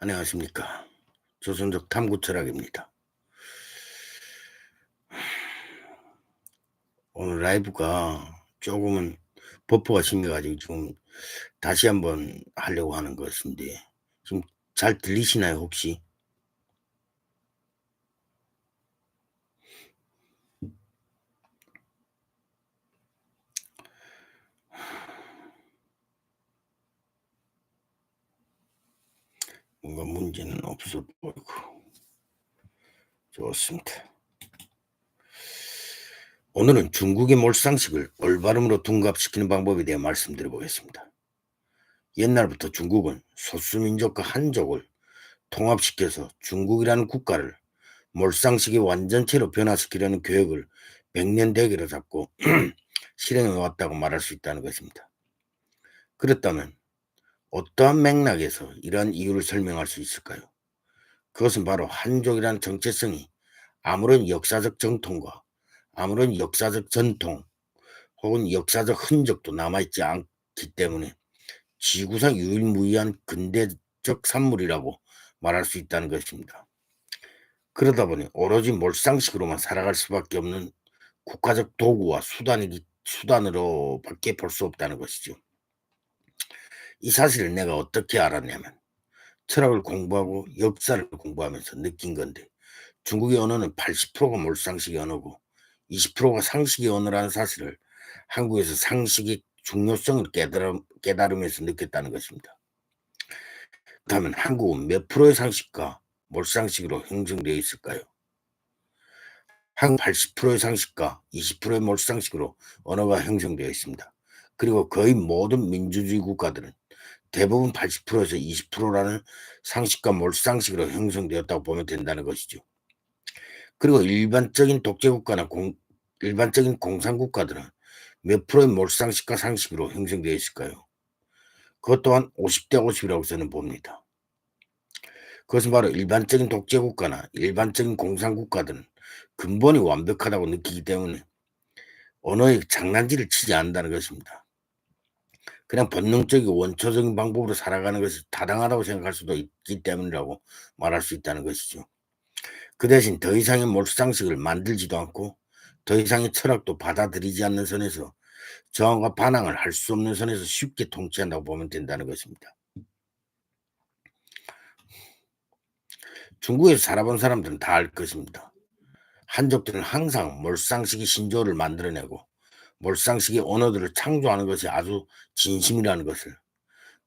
안녕하십니까. 조선족 탐구 철학입니다. 오늘 라이브가 조금은 버퍼가 생겨가지고 지금 다시 한번 하려고 하는 것인데 지금 잘 들리시나요 혹시? 뭔가 문제는 없어 보이고 좋습니다. 오늘은 중국의 몰상식을 올바름으로 둔갑시키는 방법에 대해 말씀드려 보겠습니다. 옛날부터 중국은 소수민족과 한족을 통합시켜서 중국이라는 국가를 몰상식의 완전체로 변화시키려는 계획을 백년 대계로 잡고 실행해 왔다고 말할 수 있다는 것입니다. 그렇다면 어떠한 맥락에서 이러한 이유를 설명할 수 있을까요? 그것은 바로 한족이라는 정체성이 아무런 역사적 정통과 아무런 역사적 전통 혹은 역사적 흔적도 남아있지 않기 때문에 지구상 유일무이한 근대적 산물이라고 말할 수 있다는 것입니다. 그러다 보니 오로지 몰상식으로만 살아갈 수밖에 없는 국가적 도구와 수단이 수단으로밖에 볼 수 없다는 것이죠. 이 사실을 내가 어떻게 알았냐면 철학을 공부하고 역사를 공부하면서 느낀 건데 중국의 언어는 80%가 몰상식의 언어고 20%가 상식의 언어라는 사실을 한국에서 상식의 중요성을 깨달음, 깨달으면서 느꼈다는 것입니다. 그렇다면 한국은 몇 프로의 상식과 몰상식으로 형성되어 있을까요? 한국 80%의 상식과 20%의 몰상식으로 언어가 형성되어 있습니다. 그리고 거의 모든 민주주의 국가들은 대부분 80%에서 20%라는 상식과 몰상식으로 형성되었다고 보면 된다는 것이죠. 그리고 일반적인 독재국가나 공, 일반적인 공산국가들은 몇 프로의 몰상식과 상식으로 형성되어 있을까요? 그것 또한 50대 50이라고 저는 봅니다. 그것은 바로 일반적인 독재국가나 일반적인 공산국가들은 근본이 완벽하다고 느끼기 때문에 언어의 장난질을 치지 않는다는 것입니다. 그냥 본능적이고 원초적인 방법으로 살아가는 것이 타당하다고 생각할 수도 있기 때문이라고 말할 수 있다는 것이죠. 그 대신 더 이상의 몰상식을 만들지도 않고 더 이상의 철학도 받아들이지 않는 선에서 저항과 반항을 할 수 없는 선에서 쉽게 통치한다고 보면 된다는 것입니다. 중국에서 살아본 사람들은 다 알 것입니다. 한족들은 항상 몰상식의 신조를 만들어내고 몰상식의 언어들을 창조하는 것이 아주 진심이라는 것을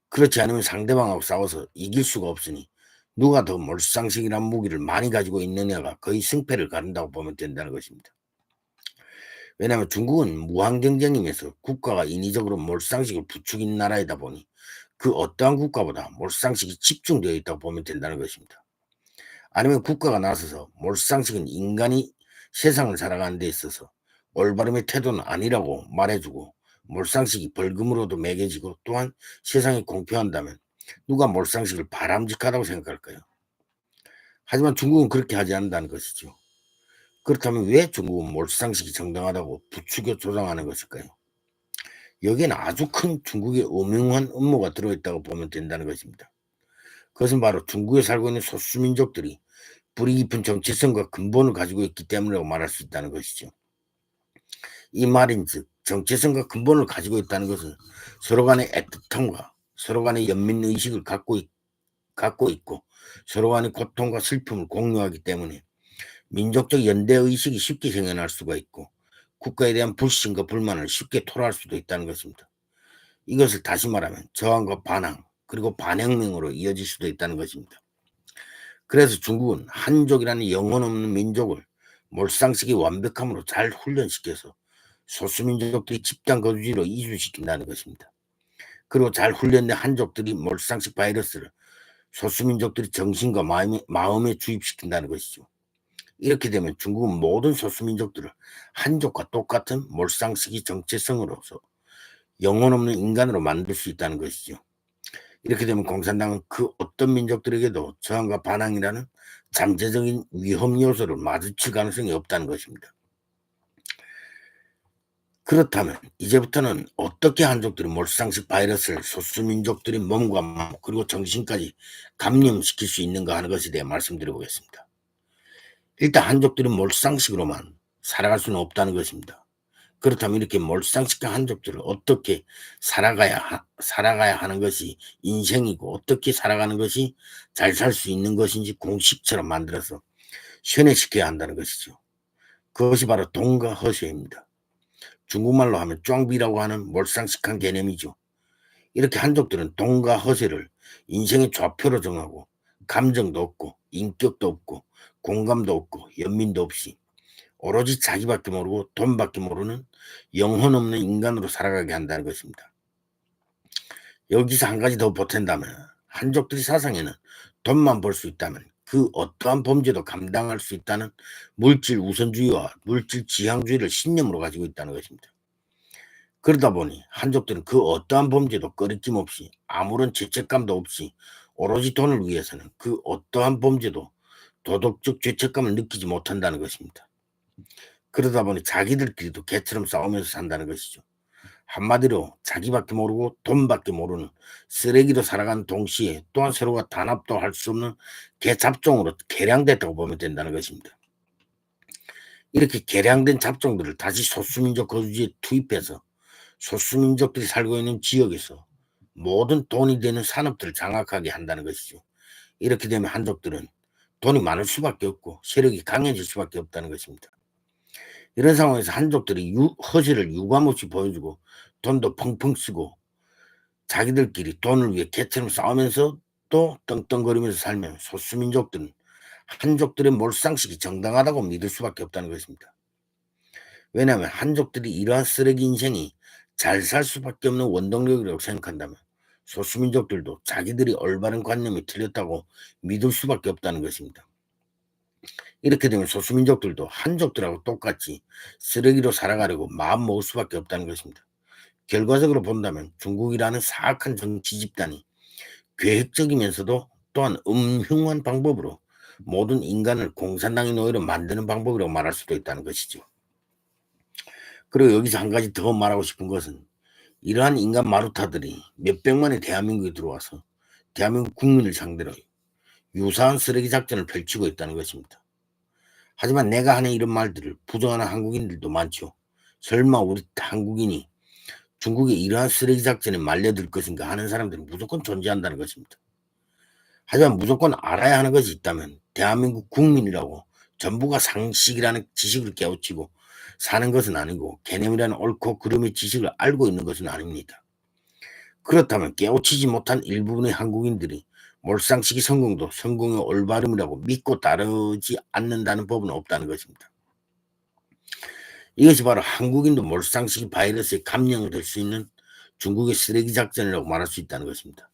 그렇지 않으면 상대방하고 싸워서 이길 수가 없으니 누가 더 몰상식이란 무기를 많이 가지고 있느냐가 거의 승패를 가른다고 보면 된다는 것입니다. 왜냐하면 중국은 무항경쟁임에서 국가가 인위적으로 몰상식을 부추긴 나라이다 보니 그 어떠한 국가보다 몰상식이 집중되어 있다고 보면 된다는 것입니다. 아니면 국가가 나서서 몰상식은 인간이 세상을 살아가는 데 있어서 올바름의 태도는 아니라고 말해주고 몰상식이 벌금으로도 매겨지고 또한 세상이 공평한다면 누가 몰상식을 바람직하다고 생각할까요? 하지만 중국은 그렇게 하지 않는다는 것이죠. 그렇다면 왜 중국은 몰상식이 정당하다고 부추겨 조장하는 것일까요? 여기에는 아주 큰 중국의 음흉한 음모가 들어있다고 보면 된다는 것입니다. 그것은 바로 중국에 살고 있는 소수민족들이 뿌리 깊은 정체성과 근본을 가지고 있기 때문이라고 말할 수 있다는 것이죠. 이 말인즉 정체성과 근본을 가지고 있다는 것은 서로 간의 애틋함과 서로 간의 연민 의식을 갖고, 있, 갖고 있고 서로 간의 고통과 슬픔을 공유하기 때문에 민족적 연대 의식이 쉽게 생겨날 수가 있고 국가에 대한 불신과 불만을 쉽게 토로할 수도 있다는 것입니다. 이것을 다시 말하면 저항과 반항 그리고 반혁명으로 이어질 수도 있다는 것입니다. 그래서 중국은 한족이라는 영혼 없는 민족을 몰상식의 완벽함으로 잘 훈련시켜서 소수민족들이 집단 거주지로 이주시킨다는 것입니다. 그리고 잘 훈련된 한족들이 몰상식 바이러스를 소수민족들이 정신과 마음에, 마음에 주입시킨다는 것이죠. 이렇게 되면 중국은 모든 소수민족들을 한족과 똑같은 몰상식의 정체성으로서 영혼 없는 인간으로 만들 수 있다는 것이죠. 이렇게 되면 공산당은 그 어떤 민족들에게도 저항과 반항이라는 잠재적인 위험 요소를 마주칠 가능성이 없다는 것입니다. 그렇다면 이제부터는 어떻게 한족들이 몰상식 바이러스를 소수민족들의 몸과 마음 그리고 정신까지 감염시킬 수 있는가 하는 것에 대해 말씀드려보겠습니다. 일단 한족들이 몰상식으로만 살아갈 수는 없다는 것입니다. 그렇다면 이렇게 몰상식한 한족들을 어떻게 살아가야 하, 살아가야 하는 것이 인생이고 어떻게 살아가는 것이 잘 살 수 있는 것인지 공식처럼 만들어서 현해시켜야 한다는 것이죠. 그것이 바로 동과 허세입니다. 중국말로 하면 쫑비라고 하는 몰상식한 개념이죠. 이렇게 한족들은 동과 허세를 인생의 좌표로 정하고 감정도 없고 인격도 없고 공감도 없고 연민도 없이 오로지 자기밖에 모르고 돈밖에 모르는 영혼 없는 인간으로 살아가게 한다는 것입니다. 여기서 한 가지 더 보탠다면 한족들이 사상에는 돈만 벌 수 있다면 그 어떠한 범죄도 감당할 수 있다는 물질 우선주의와 물질 지향주의를 신념으로 가지고 있다는 것입니다. 그러다 보니 한족들은 그 어떠한 범죄도 꺼리낌 없이 아무런 죄책감도 없이 오로지 돈을 위해서는 그 어떠한 범죄도 도덕적 죄책감을 느끼지 못한다는 것입니다. 그러다 보니 자기들끼리도 개처럼 싸우면서 산다는 것이죠. 한마디로 자기밖에 모르고 돈밖에 모르는 쓰레기로 살아가는 동시에 또한 서로가 단합도 할 수 없는 개잡종으로 개량됐다고 보면 된다는 것입니다. 이렇게 개량된 잡종들을 다시 소수민족 거주지에 투입해서 소수민족들이 살고 있는 지역에서 모든 돈이 되는 산업들을 장악하게 한다는 것이죠. 이렇게 되면 한족들은 돈이 많을 수밖에 없고 세력이 강해질 수밖에 없다는 것입니다. 이런 상황에서 한족들이 유, 허세를 유감없이 보여주고 돈도 펑펑 쓰고 자기들끼리 돈을 위해 개처럼 싸우면서 또 떵떵거리면서 살면 소수민족들은 한족들의 몰상식이 정당하다고 믿을 수밖에 없다는 것입니다. 왜냐하면 한족들이 이러한 쓰레기 인생이 잘 살 수밖에 없는 원동력이라고 생각한다면 소수민족들도 자기들이 올바른 관념이 틀렸다고 믿을 수밖에 없다는 것입니다. 이렇게 되면 소수민족들도 한족들하고 똑같이 쓰레기로 살아가려고 마음 먹을 수밖에 없다는 것입니다. 결과적으로 본다면 중국이라는 사악한 정치 집단이 계획적이면서도 또한 음흉한 방법으로 모든 인간을 공산당의 노예로 만드는 방법이라고 말할 수도 있다는 것이죠. 그리고 여기서 한 가지 더 말하고 싶은 것은 이러한 인간 마루타들이 몇백만의 대한민국에 들어와서 대한민국 국민을 상대로 유사한 쓰레기 작전을 펼치고 있다는 것입니다. 하지만 내가 하는 이런 말들을 부정하는 한국인들도 많죠. 설마 우리 한국인이 중국의 이러한 쓰레기 작전에 말려들 것인가 하는 사람들은 무조건 존재한다는 것입니다. 하지만 무조건 알아야 하는 것이 있다면 대한민국 국민이라고 전부가 상식이라는 지식을 깨우치고 사는 것은 아니고 개념이라는 옳고 그름의 지식을 알고 있는 것은 아닙니다. 그렇다면 깨우치지 못한 일부분의 한국인들이 몰상식이 성공도 성공의 올바름이라고 믿고 따르지 않는다는 법은 없다는 것입니다. 이것이 바로 한국인도 몰상식이 바이러스에 감염될 수 있는 중국의 쓰레기 작전이라고 말할 수 있다는 것입니다.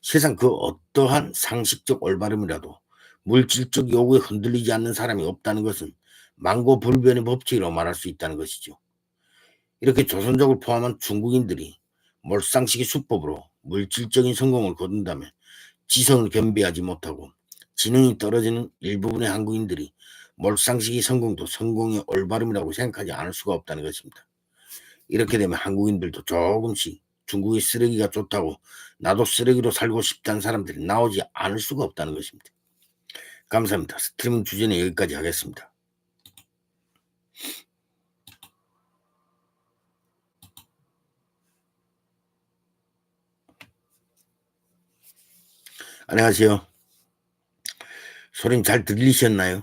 세상 그 어떠한 상식적 올바름이라도 물질적 요구에 흔들리지 않는 사람이 없다는 것은 망고불변의 법칙이라고 말할 수 있다는 것이죠. 이렇게 조선족을 포함한 중국인들이 몰상식의 수법으로 물질적인 성공을 거둔다면 지성을 겸비하지 못하고 지능이 떨어지는 일부분의 한국인들이 몰상식의 성공도 성공의 올바름이라고 생각하지 않을 수가 없다는 것입니다. 이렇게 되면 한국인들도 조금씩 중국의 쓰레기가 좋다고 나도 쓰레기로 살고 싶다는 사람들이 나오지 않을 수가 없다는 것입니다. 감사합니다. 스트리밍 주제는 여기까지 하겠습니다. 안녕하세요. 소리는 잘 들리셨나요?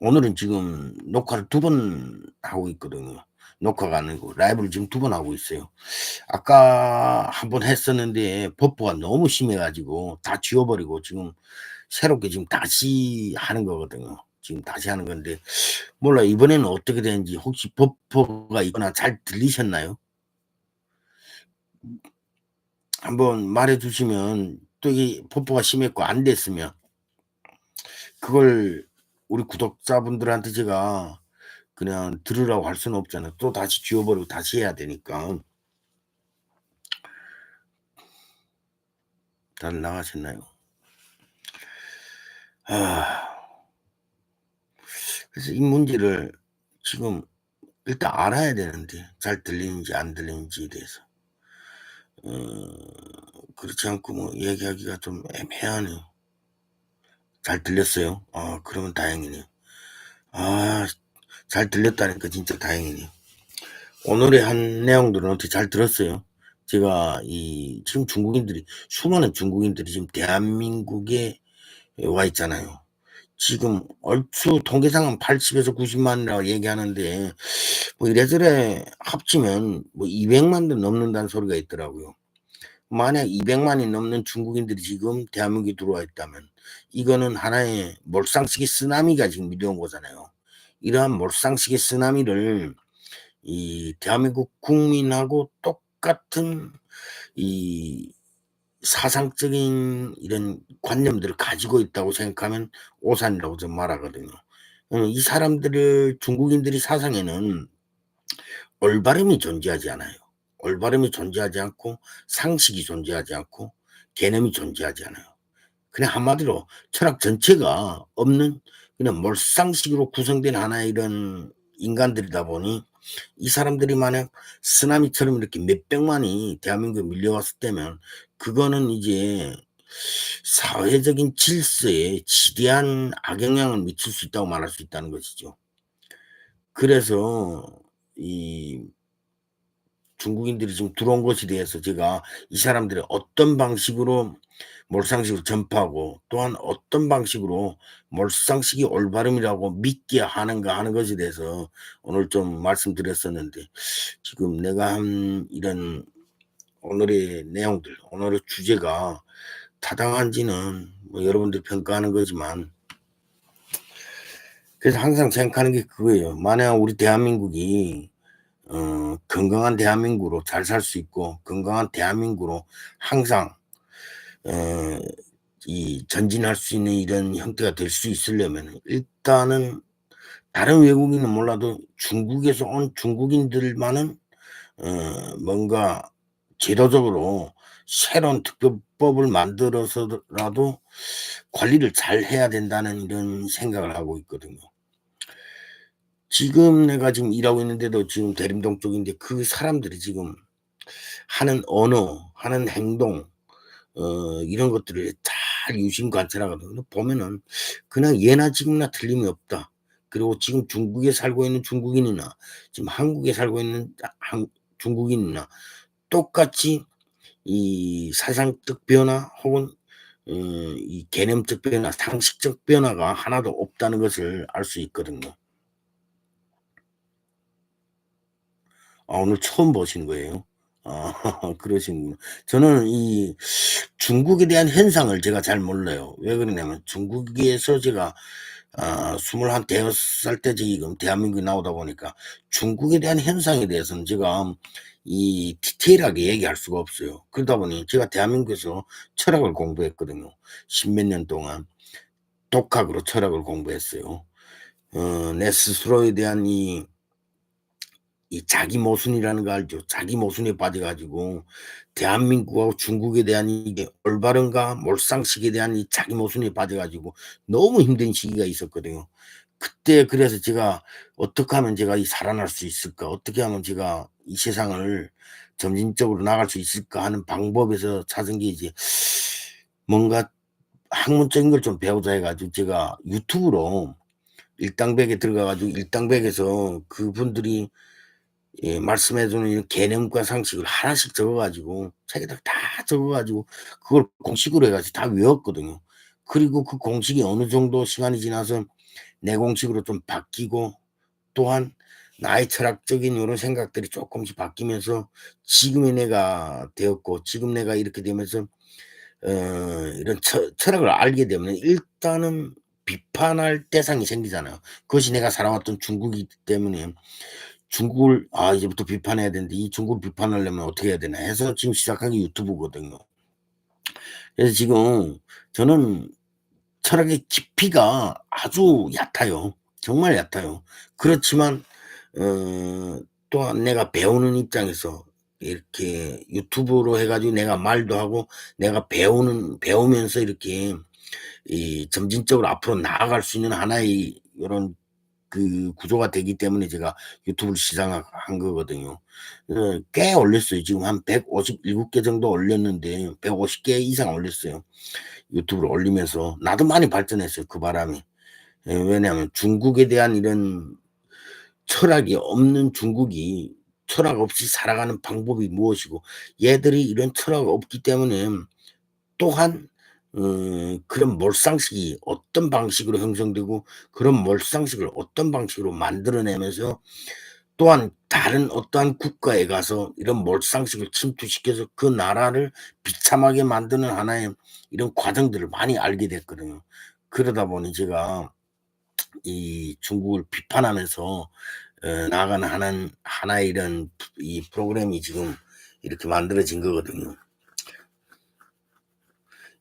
오늘은 지금 녹화를 두 번 하고 있거든요. 녹화가 아니고 라이브를 지금 두 번 하고 있어요. 아까 한 번 했었는데 버퍼가 너무 심해가지고 다 지워버리고 지금 새롭게 지금 다시 하는 거거든요. 지금 다시 하는 건데 몰라 이번에는 어떻게 되는지 혹시 버퍼가 있거나 잘 들리셨나요? 한번 말해 주시면 또 이게 버퍼가 심했고 안 됐으면 그걸 우리 구독자분들한테 제가 그냥 들으라고 할 수는 없잖아요. 또 다시 지워버리고 다시 해야 되니까. 다들 나가셨나요? 아. 그래서 이 문제를 지금 일단 알아야 되는데 잘 들리는지 안 들리는지에 대해서. 어 그렇지 않고 뭐 얘기하기가 좀 애매하네요. 잘 들렸어요? 아 그러면 다행이네요. 아잘 들렸다니까 진짜 다행이네요. 오늘의 한 내용들은 어떻게 잘 들었어요? 제가 이 지금 중국인들이 수많은 중국인들이 지금 대한민국에 와 있잖아요. 지금 얼추 통계상은 80에서 90만이라고 얘기하는데 뭐 이래저래 합치면 뭐 200만도 넘는다는 소리가 있더라고요. 만약 200만이 넘는 중국인들이 지금 대한민국에 들어와 있다면 이거는 하나의 몰상식의 쓰나미가 지금 밀려온 거잖아요. 이러한 몰상식의 쓰나미를 이 대한민국 국민하고 똑같은 이 사상적인 이런 관념들을 가지고 있다고 생각하면 오산이라고 좀 말하거든요. 어이 사람들을 중국인들의 사상에는 올바름이 존재하지 않아요. 올바름이 존재하지 않고 상식이 존재하지 않고 개념이 존재하지 않아요. 그냥 한마디로 철학 전체가 없는 그냥 몰상식으로 구성된 하나의 이런 인간들이다 보니 이 사람들이 만약 쓰나미처럼 이렇게 몇백만이 대한민국에 밀려왔을 때면 그거는 이제 사회적인 질서에 지대한 악영향을 미칠 수 있다고 말할 수 있다는 것이죠. 그래서 이 중국인들이 지금 들어온 것에 대해서 제가 이 사람들이 어떤 방식으로 몰상식을 전파하고 또한 어떤 방식으로 몰상식이 올바름이라고 믿게 하는가 하는 것에 대해서 오늘 좀 말씀드렸었는데 지금 내가 한 이런 오늘의 내용들, 오늘의 주제가 타당한지는 뭐 여러분들이 평가하는 거지만 그래서 항상 생각하는 게 그거예요. 만약 우리 대한민국이 어 건강한 대한민국으로 잘 살 수 있고 건강한 대한민국으로 항상 어이 전진할 수 있는 이런 형태가 될 수 있으려면 일단은 다른 외국인은 몰라도 중국에서 온 중국인들만은 어 뭔가 제도적으로 새로운 특별법을 만들어서라도 관리를 잘 해야 된다는 이런 생각을 하고 있거든요. 지금 내가 지금 일하고 있는데도 지금 대림동 쪽인데 그 사람들이 지금 하는 언어, 하는 행동 어 이런 것들을 잘 유심 관찰하거든요. 보면은 그냥 예나 지금이나 틀림이 없다. 그리고 지금 중국에 살고 있는 중국인이나 지금 한국에 살고 있는 한 중국인이나 똑같이 이 사상적 변화 혹은 어이 개념적 변화, 상식적 변화가 하나도 없다는 것을 알 수 있거든요. 아 오늘 처음 보신 거예요? 아 그러시는구나. 저는 이 중국에 대한 현상을 제가 잘 몰라요. 왜 그러냐면 중국에서 제가 아21 대여섯 살때 지금 대한민국에 나오다 보니까 중국에 대한 현상에 대해서는 제가 이 디테일하게 얘기할 수가 없어요. 그러다 보니 제가 대한민국에서 철학을 공부했거든요. 십몇 년 동안 독학으로 철학을 공부했어요. 어 내 스스로에 대한 이 이 자기 모순이라는 거 알죠? 자기 모순에 빠져 가지고 대한민국하고 중국에 대한 이게 올바른가 몰상식에 대한 이 자기 모순에 빠져 가지고 너무 힘든 시기가 있었거든요. 그때 그래서 제가 '어떻게 하면 제가 이 살아날 수 있을까? 어떻게 하면 제가 이 세상을 점진적으로 나갈 수 있을까?' 하는 방법에서 찾은 게 이제 뭔가 학문적인 걸 좀 배우자 해 가지고 제가 유튜브로 일당백에 들어가 가지고 일당백에서 그분들이 예 말씀해 주는 이 개념과 상식을 하나씩 적어 가지고 책에다 다 적어 가지고 그걸 공식으로 해 가지고 다 외웠거든요. 그리고 그 공식이 어느 정도 시간이 지나서 내 공식으로 좀 바뀌고 또한 나의 철학적인 요런 생각들이 쪼끔씩 바뀌면서 지금의 내가 되었고 지금 내가 이렇게 되면서 어 이런 철 철학을 알게 되면 일단은 비판할 대상이 생기잖아요. 그것이 내가 살아왔던 중국이기 때문에 중국을 '아 이제부터 비판해야 되는데 이 중국을 비판하려면 어떻게 해야 되나.' 해서 지금 시작한 게 유튜브거든요. 그래서 지금 저는 철학의 깊이가 아주 얕아요. 정말 얕아요. 그렇지만 어 또한 내가 배우는 입장에서 이렇게 유튜브로 해 가지고 내가 말도 하고 내가 배우는 배우면서 이렇게 이 점진적으로 앞으로 나아갈 수 있는 하나의 요런 그 구조가 되기 때문에 제가 유튜브를 시작한 거거든요. 어꽤 올렸어요. 지금 한 157개 정도 올렸는데 150개 이상 올렸어요. 유튜브를 올리면서 나도 많이 발전했어요, 그 바람에. 예 왜냐하면 중국에 대한 이런 철학이 없는 중국이 철학 없이 살아가는 방법이 무엇이고 얘들이 이런 철학 없기 때문에 또한 어 그런 몰상식이 어떤 방식으로 형성되고 그런 몰상식을 어떤 방식으로 만들어내면서 또한 다른 어떠한 국가에 가서 이런 몰상식을 침투시켜서 그 나라를 비참하게 만드는 하나의 이런 과정들을 많이 알게 됐거든요. 그러다 보니 제가 이 중국을 비판하면서 어 나아가는 하는 하나의 이런 이 프로그램이 지금 이렇게 만들어진 거거든요.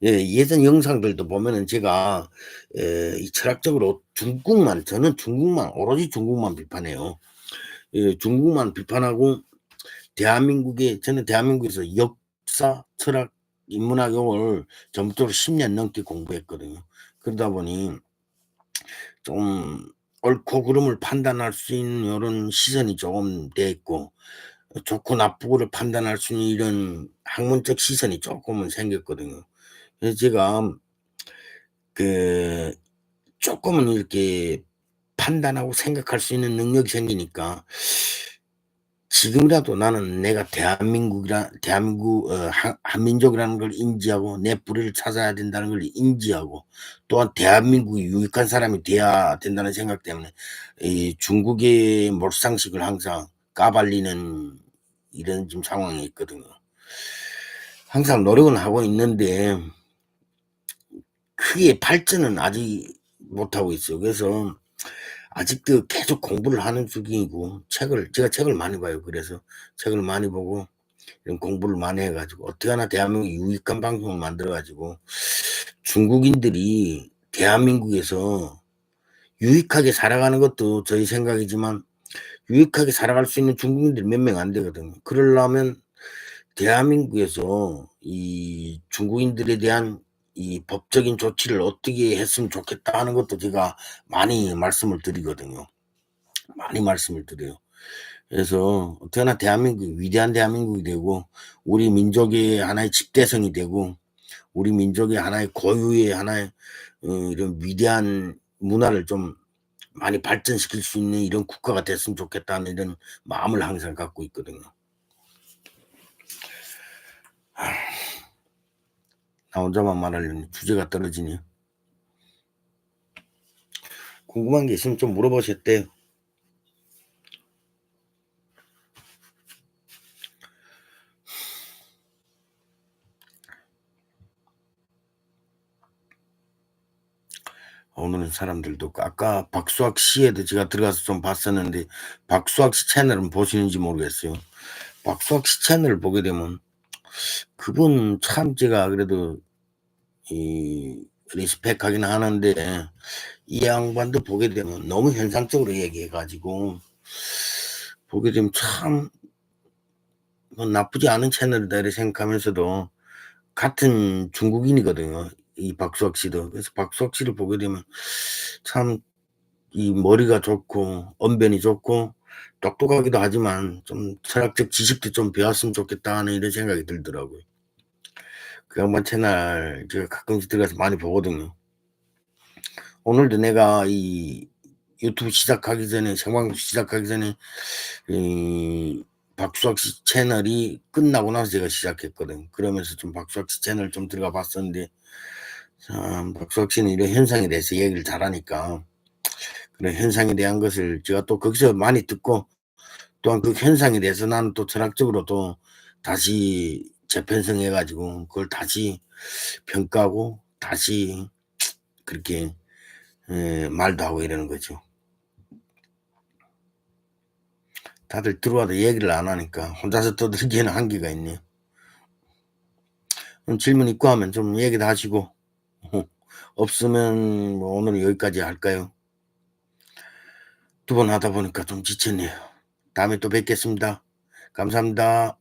예 예전 영상들도 보면은 제가 에이 철학적으로 중국만 저는 중국만 오로지 중국만 비판해요. 예 중국만 비판하고 대한민국의 저는 대한민국에서 역사, 철학, 인문학 요걸 전부터로 10년 넘게 공부했거든요. 그러다 보니 좀 옳고 그름을 판단할 수 있는 요런 시선이 조금 돼 있고 좋고 나쁘고를 판단할 수 있는 이런 학문적 시선이 쪼끔은 생겼거든요. 제가 그 쪼끔은 이렇게 판단하고 생각할 수 있는 능력이 생기니까 지금이라도 나는 내가 대한민국이라 대한민국 어한 한민족이라는 걸 인지하고 내 뿌리를 찾아야 된다는 걸 인지하고 또한 대한민국이 유익한 사람이 돼야 된다는 생각 때문에 이 중국의 몰상식을 항상 까발리는 이런 지금 상황에 있거든요. 항상 노력은 하고 있는데 크게 발전은 아직 못하고 있어요. 그래서 아직도 계속 공부를 하는 중이고 책을 제가 책을 많이 봐요. 그래서 책을 많이 보고 이런 공부를 많이 해 가지고 어떻게 하나 대한민국에 유익한 방송을 만들어 가지고 중국인들이 대한민국에서 유익하게 살아가는 것도 저희 생각이지만 유익하게 살아갈 수 있는 중국인들이 몇명 안 되거든요. 그러려면 대한민국에서 이 중국인들에 대한 이 법적인 조치를 어떻게 했으면 좋겠다 하는 것도 제가 많이 말씀을 드리거든요. 많이 말씀을 드려요. 그래서 어떻게나 대한민국이 위대한 대한민국이 되고 우리 민족의 하나의 집대성이 되고 우리 민족의 하나의 고유의 하나의 어 이런 위대한 문화를 좀 많이 발전시킬 수 있는 이런 국가가 됐으면 좋겠다는 이런 마음을 항상 갖고 있거든요. 나 혼자만 말하려니 주제가 떨어지네. 궁금한 게 있으면 좀 물어보셨대요. 오늘은 사람들도 아까 박수학 씨에도 제가 들어가서 좀 봤었는데 박수학 씨 채널은 보시는지 모르겠어요. 박수학 씨 채널을 보게 되면 그분 참 제가 그래도 이 리스펙하긴 하는데 이 양반도 보게 되면 너무 현상적으로 얘기해 가지고 보게 되면 참뭐 '나쁘지 않은 채널이다.' 이렇게 생각하면서도 같은 중국인이거든요, 이 박수학 씨도. 그래서 박수학 씨를 보게 되면 참 이 머리가 좋고 언변이 좋고 똑똑하기도 하지만 좀 '철학적 지식도 좀 배웠으면 좋겠다.' 하는 이런 생각이 들더라고요. 그 양반 채널 제가 가끔씩 들어가서 많이 보거든요. 오늘도 내가 이 유튜브 시작하기 전에 생방송 시작하기 전에 이 박수학 씨 채널이 끝나고 나서 제가 시작했거든. 그러면서 좀 박수학 씨 채널 좀 들어가 봤었는데 참 박수학 씨는 이런 현상에 대해서 얘기를 잘하니까 그런 현상에 대한 것을 제가 또 거기서 많이 듣고 또한 그 현상에 대해서 나는 또 철학적으로 또 다시 재편성해 가지고 그걸 다시 평가하고 다시 그렇게 에 말도 하고 이러는 거죠. 다들 들어와도 얘기를 안 하니까 혼자서 떠들기에는 한계가 있네요. 질문 있고 하면 좀 얘기도 하시고 없으면 뭐 오늘은 여기까지 할까요? 두 번 하다 보니까 좀 지쳤네요. 다음에 또 뵙겠습니다. 감사합니다.